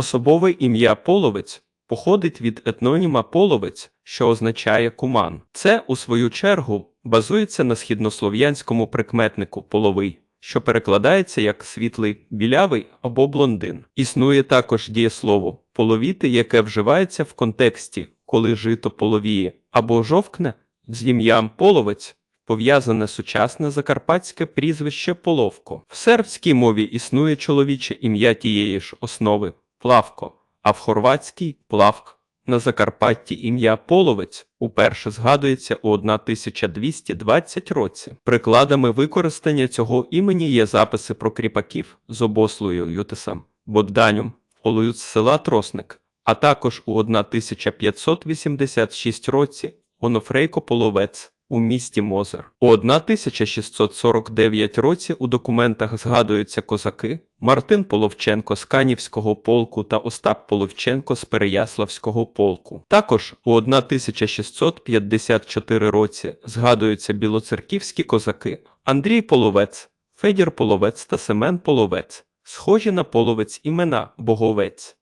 Особове ім'я половець походить від етноніма половець, що означає куман. Це, у свою чергу, базується на східнослов'янському прикметнику половий, що перекладається як світлий, білявий або блондин. Існує також дієслово половіти, яке вживається в контексті, коли жито половіє або жовкне з ім'ям половець. Пов'язане сучасне закарпатське прізвище Половко. В сербській мові існує чоловіче ім'я тієї ж основи Плавко, а в хорватській Плавк. На Закарпатті ім'я Половець уперше згадується у 1220 році. Прикладами використання цього імені є записи про кріпаків з обослою Ютисом, Бодданем, Олею з села Тросник, а також у 1586 році Онофрейко Половець у місті Мозер. У 1649 році у документах згадуються козаки Мартин Половченко з Канівського полку та Остап Половченко з Переяславського полку. Також у 1654 році згадуються білоцерківські козаки Андрій Половець, Федір Половець та Семен Половець, схожі на половець імена Боговець.